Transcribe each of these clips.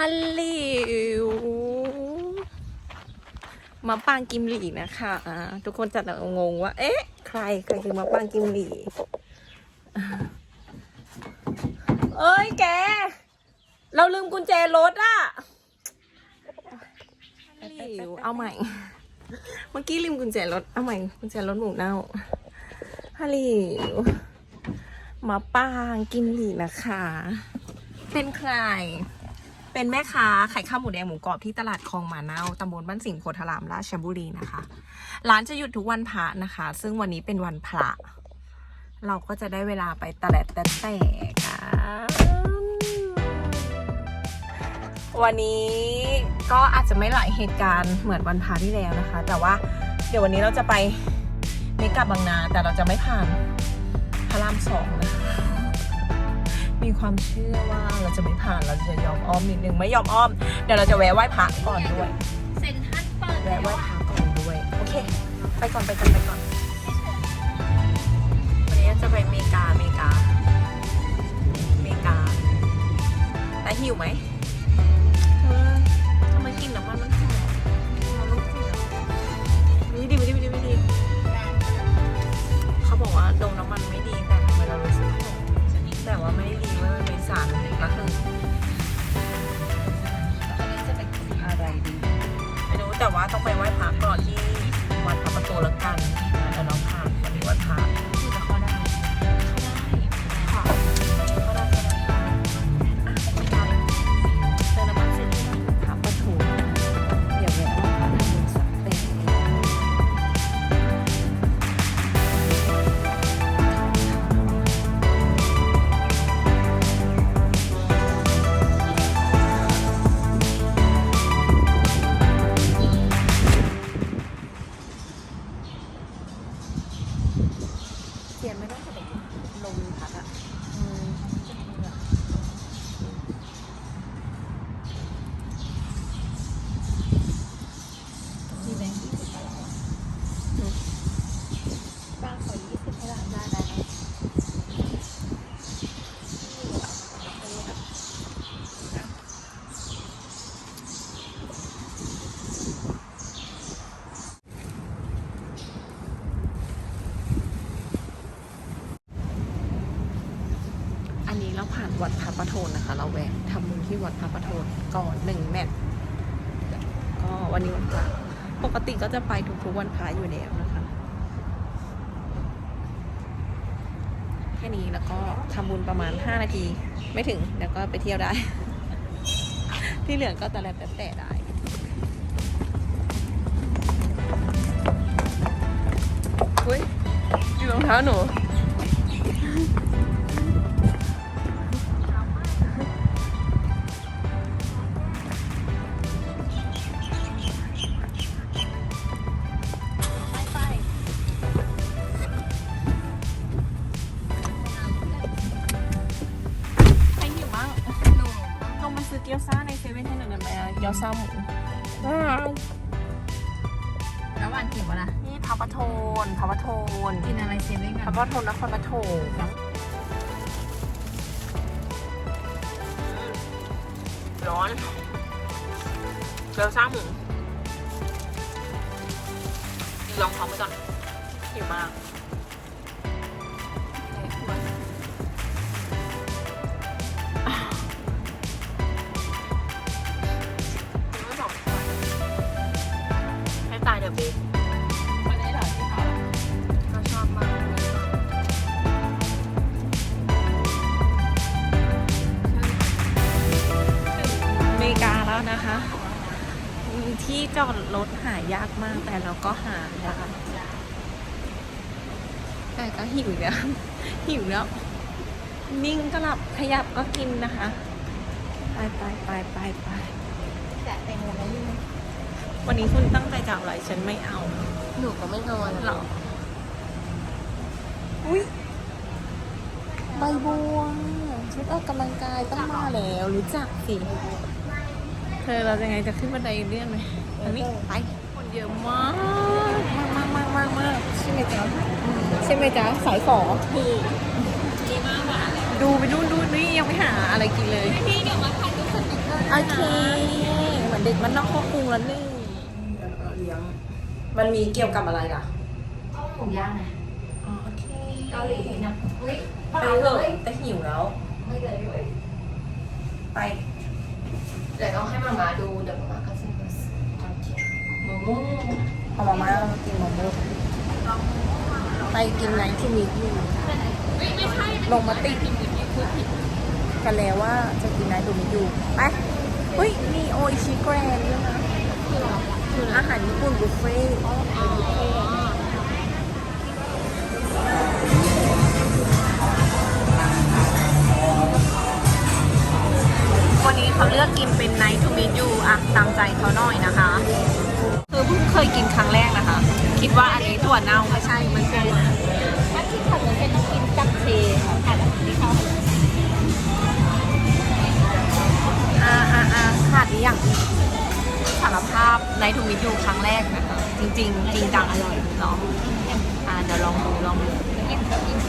ฮัลโหลมาปางกิมหลีนะคะอ่าทุกคนจะงงว่า เอ๊ะ ใครใครคือมาปางกิมหลี เอ้ยแก เราลืมกุญแจรถอะฮัลโหลเอาใหม่ เมื่อกี้ลืมกุญแจรถ เอาใหม่ กุญแจรถหมูเน่าฮัลโหลมาปางกิมหลีนะคะ เป็นใคร เป็นแม่ค้าขายข้าวหมูแดงหมูกรอบที่ตลาดคลองหมาเน่าตำบลบ้านสิงห์โพธารามราชบุรีนะคะ ร้านจะหยุดทุกวันพระนะคะ ซึ่งวันนี้เป็นวันพระ เราก็จะได้เวลาไปตะแลดแต่แต่กันวันนี้ก็อาจจะไม่หลายเหตุการณ์เหมือนวันพระที่แล้วนะคะ แต่ว่าเดี๋ยววันนี้เราจะไปเมกะบางนาแต่เราจะไม่ผ่านพระรามสองนะคะ มีความเชื่อว่าเราจะไม่ผ่านเราจะยอมอ้อมนิดนึงไม่ยอมอ้อมเดี๋ยวเราจะแวะไหว้พระก่อนด้วยเซ็นทรัลเปิดแวะไหว้พระก่อนด้วยโอเค ไปก่อนไปก่อนไปก่อนวันนี้จะไปเมกาเมกาเมกาแต่หิวไหม พระโทนนะคะ เราแวะทำบุญที่วัดพระประโทนก่อนหนึ่งแมตช์ก็วันนี้วันพระปกติก็จะไปทุกๆวันพระอยู่แล้วนะคะ แค่นี้แล้วก็ทำบุญประมาณ 5 นาที ไม่ถึงแล้วก็ไปเที่ยวได้ ที่เหลือก็แต่แล้วแต่แต่ได้เฮ้ยอยู่รองเท้าหนู ลองท้องไปก่อนหิวมากกินไม่สองคนให้ตายเดี๋ยวเบสวันนี้เหรอที่เขาก็ชอบมากอเมริกาแล้วนะคะมีที่จอดรถหายากมากแต่เราก็หาได้แต่ก็ หิวแล้วหิวแล้วนิ่งก็หลับขยับก็กินนะคะ ไปไปไปไปไปแจกแตงโมไหมนี่วันนี้คุณตั้งใจจะเอาอะไรฉันไม่เอา หนูก็ไม่นอนหรออุ้ยใบบัวชุดออกกำลังกายต้องมาแล้วรู้จักสิเธอเราจะไงจะขึ้นบันไดเลื่อนไหมอันนี้ไปคนเยอะมาก มากมากมากมากใช่ไหมจ๊ะ ใช่ไหมจ๊ะ สายฝอถูกดีมากหวานเลยดูไปนู่นดูนี่ยังไม่หาอะไรกินเลย พี่เดี๋ยวมาถ่ายรูปสติ๊กเกอร์โอเค เหมือนเด็กมันนอกครอบครุงแล้วนี่เลี้ยงมันมีเกี่ยวกับอะไรล่ะหมูย่างไงอ๋อโอเคเกาหลีนะอุ้ยไปเถอะแต่หิวแล้ว ไม่เลยด้วยไป เดี๋ยวต้องให้มามาดูเดี๋ยวมามาก็ซื้อมาโมโม่เอามาม่ากินมะม่วง ไปกินไหนที่มีอยู่ลงมาติดกันแล้วว่าจะกินไหนดูมีอยู่ไปเฮ้ยมีโออิชิแกรนด้วยนะอาหารญี่ปุ่นบุฟเฟ่ต์วันนี้เขาเลือกกินเป็น Night to Meet You อะตามใจเขาหน่อยนะคะ เพิ่งเคยกินครั้งแรกนะคะ คิดว่าอันนี้ถั่วเน่าไม่ใช่มันคือถ้าที่ขับรถเป็นต้องกินจับเชค่ะค่ะแบบที่เขาอ่าอ่าอ่าขาดอีกอย่างสารภาพในทูมิทยูครั้งแรกนะคะจริงๆจริงจังอร่อยเนาะอ่าเดี๋ยวลองดูลองดูอิ่มอิ่ม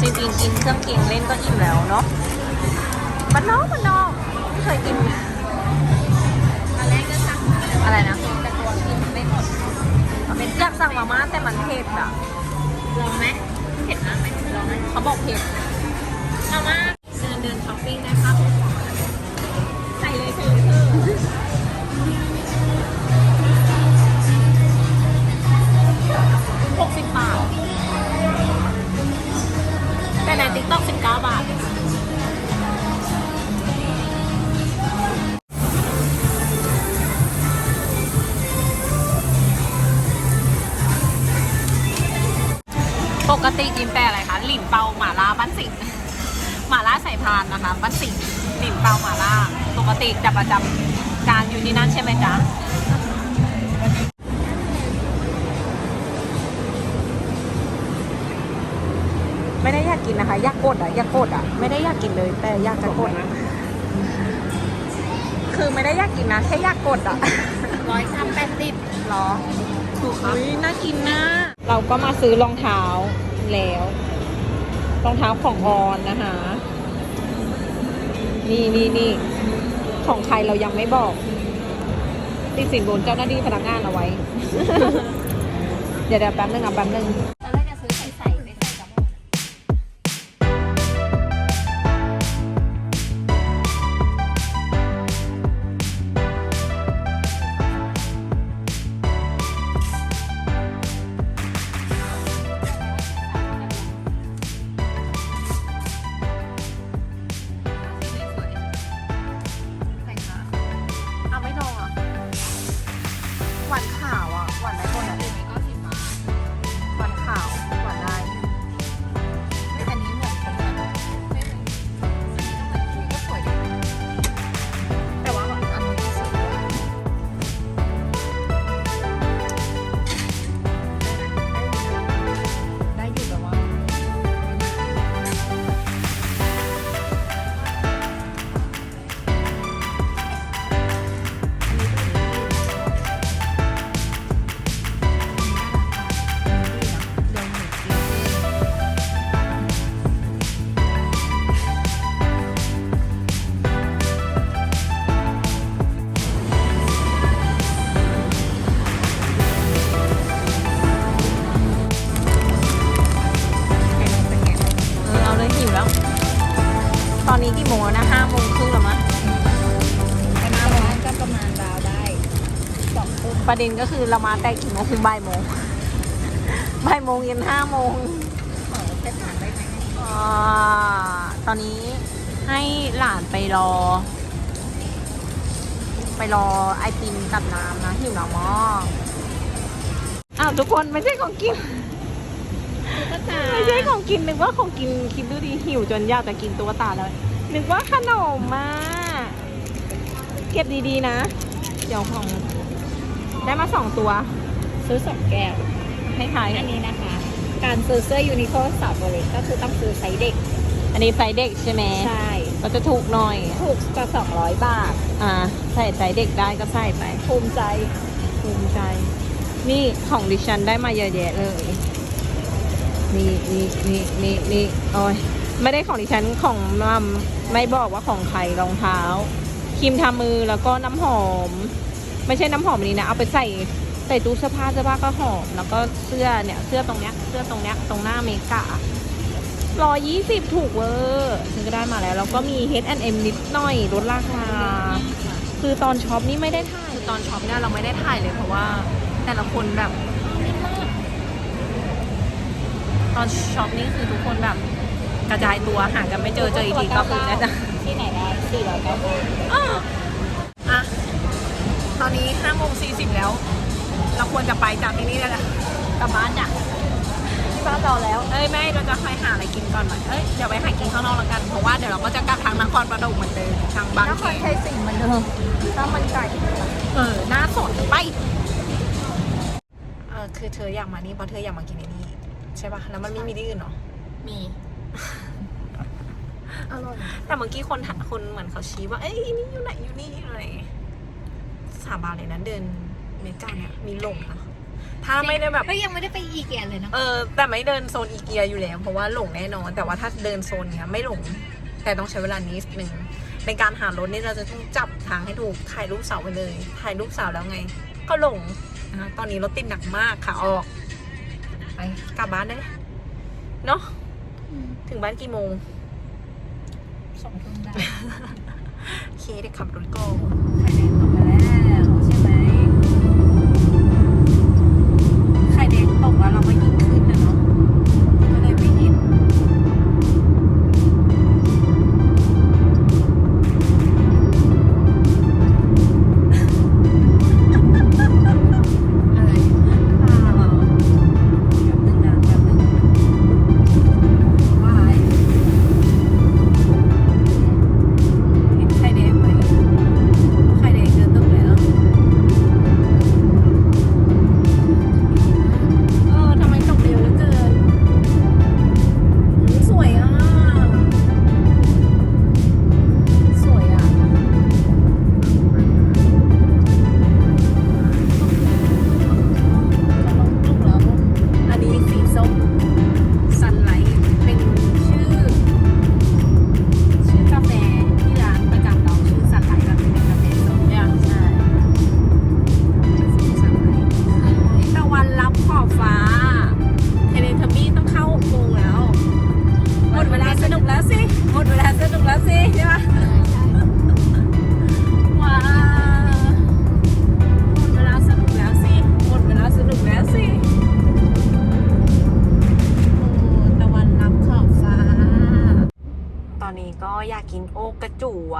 จริงๆกินเครื่องเคียงเล่นก็อิ่มแล้วเนาะบ้านนอกบ้านนอกไม่เคยกิน อะไรนะแต่ตัวกินไม่หมดอยากสั่งมาม่าแต่มันเผ็ดอะลองไหมเผ็ดมากไหมลองไหมเขาบอกเผ็ดมามาเดินเดินช้อปปิ้งได้านสิงห์หลินเปาหม่าล่าปกติจะประจำการอยู่ที่นั่นใช่ไหมจ๊ะไม่ได้อยากกินนะคะ อยากกดอะอยากกดอะ ไม่ได้อยากกินเลย แต่อยากจะกดนะคือไม่ได้อยากกินนะแค่อยากกดอะร้อยสามแปดสิบหรอถูกครับน่ากินนะเราก็มาซื้อรองเท้าแล้ว รองเท้าของออนนะคะ นี่นี่นี่ของใครเรายังไม่บอก ติดสินบนเจ้าหน้าที่พนักงานเอาไว้ เดี๋ยวเดี๋ยวแป๊บนึงอะแป๊บนึง ประเด็นก็คือเรามาแต่กี่โมงบ่ายโมงบ่ายโมงเย็นห้าโมงองเส้นผ่านได้ไหมอ่าตอนนี้ให้หลานไปรอ ไปรอไอติมกับน้ำนะหิวหนามากอ้าวทุกคนไม่ใช่ของกินก็ตาไม่ใช่ของกินนึกว่าของกินคิดดูดิหิวจนอยากจะกินตัวตาเลยนึกว่าขนมมาเก็บดีๆนะ เดี๋ยวของ ได้มาสองตัว ซื้อสองแก้วให้ทายอันนี้นะคะ การซื้อเสื้อยูนิโคลสาวบริก็คือต้องซื้อไซส์เด็ก อันนี้ไซส์เด็กใช่ไหมใช่ก็จะถูกหน่อยถูกกว่าสองร้อยบาท อ่า ใส่ไซส์เด็กได้ก็ใส่ไปภูมิใจภูมิใจ นี่ของดิฉันได้มาเยอะแยะเลยนี่นี่นี่นี่นี่โอ้ยไม่ได้ของดิฉันของมัมไม่บอกว่าของใครรองเท้าครีมทามือแล้วก็น้ำหอม ไม่ใช่น้ำหอมอันนี้นะ เอาไปใส่ใส่ตู้เสื้อผ้าเสื้อผ้าก็หอม แล้วก็เสื้อเนี่ยเสื้อตรงเนี้ยเสื้อตรงเนี้ยตรงหน้าเมกะร้อยยี่สิบถูกเวอร์ฉันก็ได้มาแล้ว แล้วก็มี H&M นิดหน่อยลดราคา คือตอนช็อปนี่ไม่ได้ถ่ายคือตอนช็อปเนี่ยเราไม่ได้ถ่ายเลยเพราะว่า แต่ละคนแบบตอนช็อปนี่คือทุกคนแบบกระจายตัวหากันไม่เจอเจออีกทีก็คือน่าจะที่ไหนได้สี่ร้อยเก้าสิบอะต อนนี้ห้าโมงสี่สิบแล้ว เราควรจะไปจากที่นี่แล้วนะกลับบ้านจ้ะบ้านเราแล้ว เอ้ยไม่เราจะไปหาอะไรกินก่อนไหมเอ้ยเดี๋ยวไปหากินข้างนอกแล้วกัน เพราะว่าเดี๋ยวเราก็จะกลับทางนครปฐมเหมือนเดิมทางบางนเขครนชัยศรีเหมือนเดิมข้าวมันไก่ เออหน้าสดไป เออคือเธออยากมานี่เพราะเธออยากมากินในนี่ใช่ปะแล้วมันไม่มีที่อื่นเหรอ มี อร่อย แต่เมื่อกี้คนถามคนเหมือนเขาชี้ว่า เอ้ยนี่อยู่ไหนอยู่นี่อะไร สาบานเลยนะเดินเมกาเนี่ยมีหลงนะถ้าไม่ได้แบบเฮ้ยยังไม่ได้ไปอีเกียเลยนะเออแต่ไม่เดินโซนอีเกียอยู่แล้วเพราะว่าหลงแน่นอน แต่ว่าถ้าเดินโซนเนี้ยไม่หลง แต่ต้องใช้เวลานิดนึงในการหารถนี่เราจะต้องจับทางให้ถูกถ่ายรูปเสาไปเลย ถ่ายรูปเสาแล้วไง ก็หลงนะคะตอนนี้รถติดหนักมากค่ะออกไปกลับบ้านได้เลยเนาะถึงบ้านกี่โมงสองทุ่มได้โอเคเด็กขับรถก่อนไข่แดงตก แดง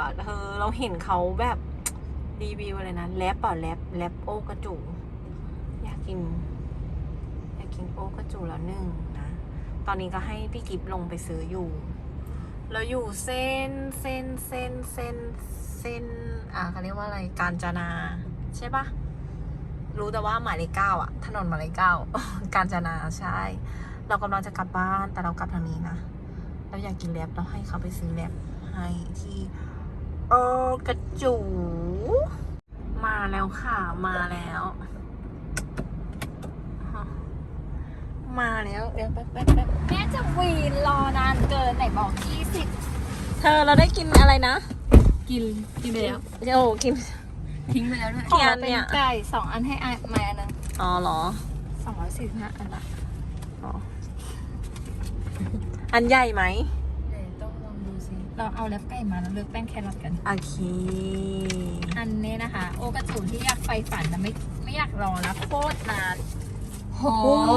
อะเธอเราเห็นเขาแบบรีวิวอะไรนะแลบเปล่าแลบแลบโอกระจูอยากกิน อยากกินโอกระจูแล้วหนึ่งนะ ตอนนี้ก็ให้พี่กิฟลงไปซื้ออยู่ เราอยู่เส้นเส้นเส้นเส้นเส้น อ่าเขาเรียกว่าอะไรกาญจนา ใช่ปะรู้แต่ว่าหมายเลขเก้าอะถนนหมายเลขเก้ากาญจนาใช่ เรากำลังจะกลับบ้านแต่เรากลับทางนี้นะ เราอยากกินแลบเราให้เขาไปซื้อแลบให้ที่ โอกระจู มาแล้วค่ะ มาแล้ว มาแล้วเดี๋ยวแป๊บแป๊บแป๊บแม่จะวีนรอนานเกินไหนบอกยี่สิบเธอเราได้กินอะไรนะกินกินไปแล้วโอ้กิน ทิ้งไปแล้วด้วยกี่อันเนี่ยขอป็ไก่สองอันให้ไอ้มาอันหนึงอ๋อเหรอ สองร้อยสี่สิบห้าอันละอ๋ออันใหญ่ไหม เราเอาเล็บไก่มาแล้วเลือกแป้งแครอทกัน โอเค อันนี้นะคะ โอกระจูที่อยากไฟฝันแต่ไม่ไม่อยากรอแล้วโคตรนานโหโอ้โห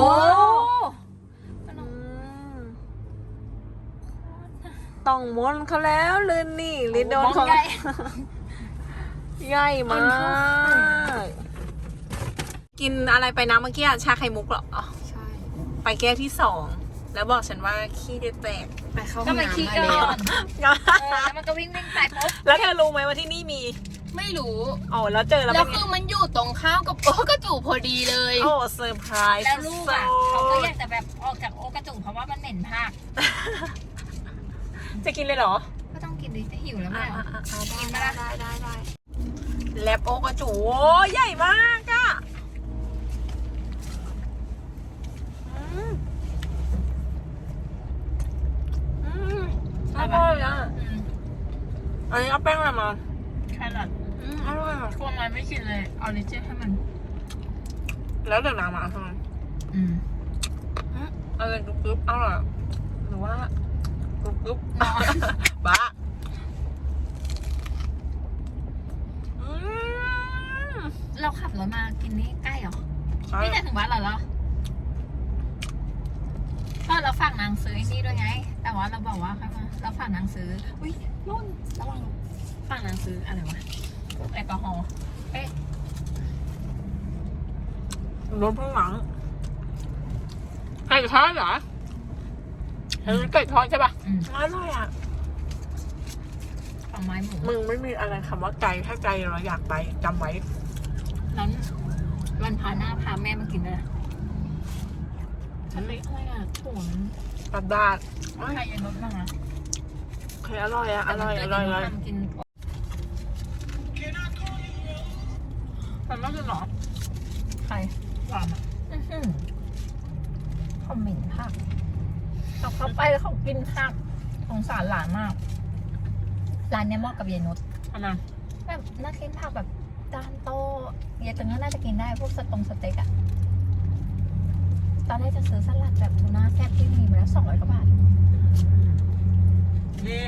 มันอืมต้องมนต์เขาแล้วเลยนี่ลินโดนมองเขาใหญ่ใหญ่มามันเท่าไหร่กกินอะไรไปนะเมื่อกี้อะชาไข่มุกเหรออ๋อใช่ ไปแก้วที่สอง แล้วบอกฉันว่าขี้เด็ดแตกไปเข้าก็มาขี้ก่อนเออแล้วมันก็วิ่งวิ่งไปปุ๊บแล้วเธอรู้ไหมว่าที่นี่มีไม่รู้ อ๋อแล้วเจอแล้วแล้เป็วนไงคือมันอยู่ตรงข้ามกับโอ๊กระจูพอดีเลย โอ้เซอร์ไพรส์แล้วลูกอะสุดๆเขาก็อยากจะแบบออกจากโอกระจุเพราะว่ามันเหม็นภาคจะกินเลยเหรอก็ต้องกินดิจะหิวแล้วไม่อะเอาอะอะกินไหมได้ล่ะได้ได้ได้ แลบโอกระจูโอ้ใหญ่มาก อะอืมอืมอร่อยอะอืมอันนี้เอาแป้งอะไรมาแครอทอืมอร่อยอะพวกมันไม่กินเลยเอาลิเจนให้มัน แล้วเดี๋ยวน้ำมาทำไมอืมอืมอะไรกรุบกรุบอร่อยอะหรือว่ากรุบกรุบบ้าอืมเราขับรถมากินนี่ใกล้เหรอใช่นี่จะถึงบ้านเราแล้วก็เราฝากนางซื้อไอ้นี่ด้วยไงแต่ ว่าเราบอกว่าใครมาเราฝากนางซื้ออุ้ยนุ่นระวังฝากนางซื้ออะไรวะแอลกอฮอล์เอ๊ะรถข้างหลังไก่ทอดเหรอเฮ้ยไก่ทอดใช่ป่ะอืมอร่อยอะฝั่งไม้หมูมึงไม่มีอะไรคำว่าไก่ถ้าไก่เราอยากไปจำไว้นั้นวันพาหน้าพาแม่มากินเลย ฉันเลยอะไรอะถุงกระดาษใครยังลดบ้างอะโอเคอร่อยอะ อร่อย อร่อยอร่อยทำกินมันไม่กินหรอใครหวานอะอื้อหือเขาเหม็นผักเขาเข้าไปแล้วเขากินผักสงสารหลานมาก ร้านเนี้ยเหมาะกับเยายนุชทำไมแบบน่ากินผักแบบจานโตเยายตึงก็น่าจะกินได้พวกสตงสเต็กอะ ตอนแรกจะซื้อสลัดแบบทูน่าแซ่บที่มีมาแล้วสองร้อยกว่าบาทนี่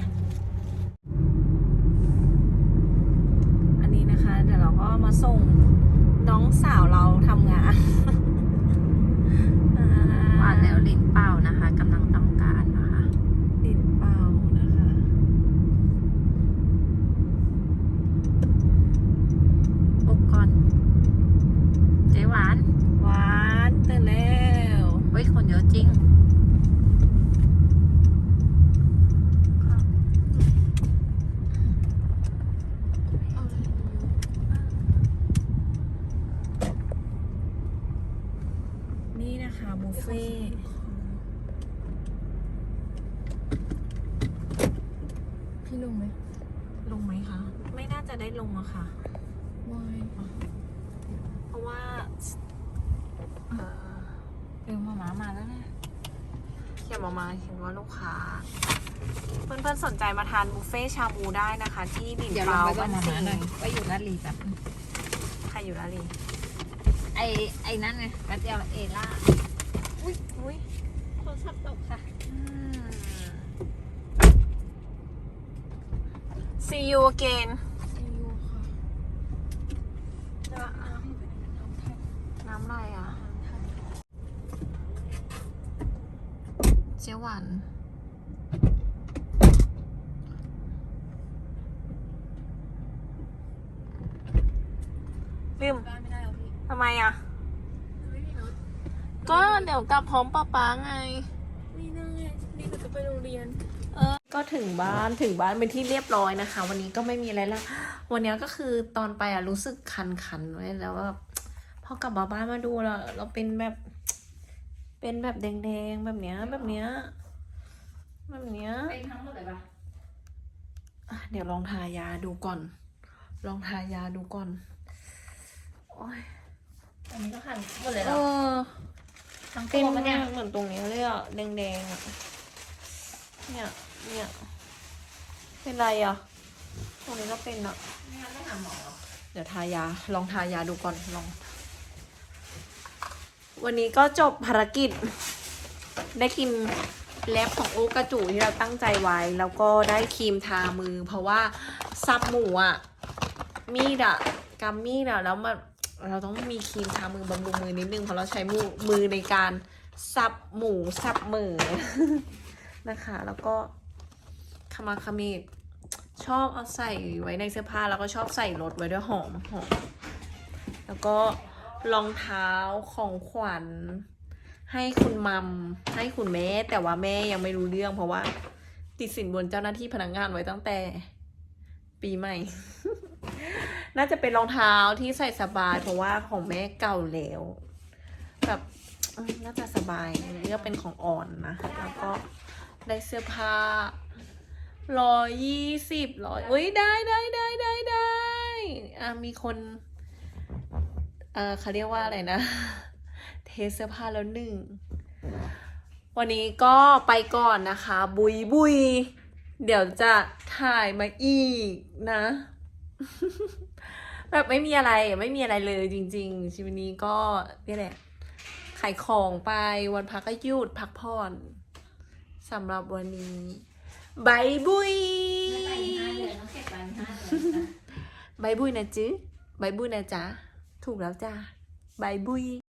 อันนี้นะคะ เดี๋ยวเราก็มาส่งน้องสาวเราทำงานหวานแล้วลิ้นเปล่านะคะกำลังต้องการนะคะดินเปล่านะคะ อุกก่อนเจ๊หวาน หวานตื่นแล้วเฮ้ย คนเยอะจริง นี่นะคะบุฟเฟ่ต์พี่ลงไหมลงไหมคะ ไม่น่าจะได้ลงอะค่ะ วาย เพราะว่า เออ เร็วมาหมามาแล้วนะเขียนมามาเห็นว่าลูกค้า เพื่อนๆสนใจมาทานบุฟเฟ่ชาบูได้นะคะ ที่ดินเดี๋ยวเปเราล่าไปกับ้านนมาสีมาหน่อยไปอยู่ลาดลีแบบใครอยู่ละลีไอไอนั่นไงรัตเดียวเอล่าอุ้ยอุ้ยโทรศัพท์ตกค่ะ See you again น้ำอะไรอะ เจียวหวานลืมบ้านไม่ได้หรอพี่ทำไมอะ ไม่มีรถก็เดี๋ยวกลับพร้อมป้าป๊าไง ไม่ได้นี่ก็จะไปโรงเรียนก็ถึงบ้านถึงบ้านเป็นที่เรียบร้อยนะคะ วันนี้ก็ไม่มีอะไรละวันนี้ก็คือตอนไปอะรู้สึกคันๆไว้แล้วแบบพอกลับมาบ้านมาดูแล้วเราเป็นแบบ เป็นแบบแดงๆ แบบเนี้ย แบบเนี้ย แบบเนี้ย เป็นทั้งหมดเลยปะอะเดี๋ยวลองทายาดูก่อน ลองทายาดูก่อน โอ้ยอันนี้ก็หันหมดเลยเหเอรออทั้งตัเป็นวมาปะกเนี่ยเหมือนตรงนี้เลยอะ แดงๆอะ เนี่ย เนี่ย เป็นไรอะ ตรงนี้ก็เป็นอะ ไม่งั้นต้องหาหมอเหรอ เดี๋ยวทายา ลองทายาดูก่อน ลอง วันนี้ก็จบภารกิจ ได้กินแลบของโอกกระจูที่เราตั้งใจไว้ แล้วก็ได้ครีมทามือ เพราะว่าซับหมูอะมีดอะกำมีดอะแล้วมันเราต้องมีครีมทามือบำรุงมือนิดนึงเพราะเราใช้มือมือในการสับหมูสับมือนะคะ แล้วก็ขมาขมิดชอบเอาใส่ไว้ในเสื้อผ้าแล้วก็ชอบใส่รถไว้ด้วยหอมหอมแล้วก็ รองเท้าของขวัญ ให้คุณมัมให้คุณแม่ แต่ว่าแม่ยังไม่รู้เรื่องเพราะว่า ติดสินบนเจ้าหน้าที่พนักงานไว้ตั้งแต่ ปีใหม่ น่าจะเป็นรองเท้าที่ใส่สบาย เพราะว่าของแม่เก่าแล้วแบบน่าจะสบายเลือกเป็นของอ่อนนะ แล้วก็ได้เสื้อผ้าร้อยยี่สิบร้อยอุ้ยได้ได้ได้ได้ได้อะมีคน เออเขาเรียกว่าอะไรนะ เทสเสื้อผ้าแล้วหนึ่ง วันนี้ก็ไปก่อนนะคะ บุยบุย เดี๋ยวจะถ่ายมาอีกนะ แบบไม่มีอะไรไม่มีอะไรเลยจริง ๆ ชีวิตนี้ก็นี่แหละขายของไปวันพักก็หยุดพักผ่อนสำหรับวันนี้บายบุยไม่ไปห้าเดือนต้องเก็บไปห้าเดือนบายบุยนะจ๊ะบายบุยนะจ๊ะ ถูกแล้วจ้าบายบุย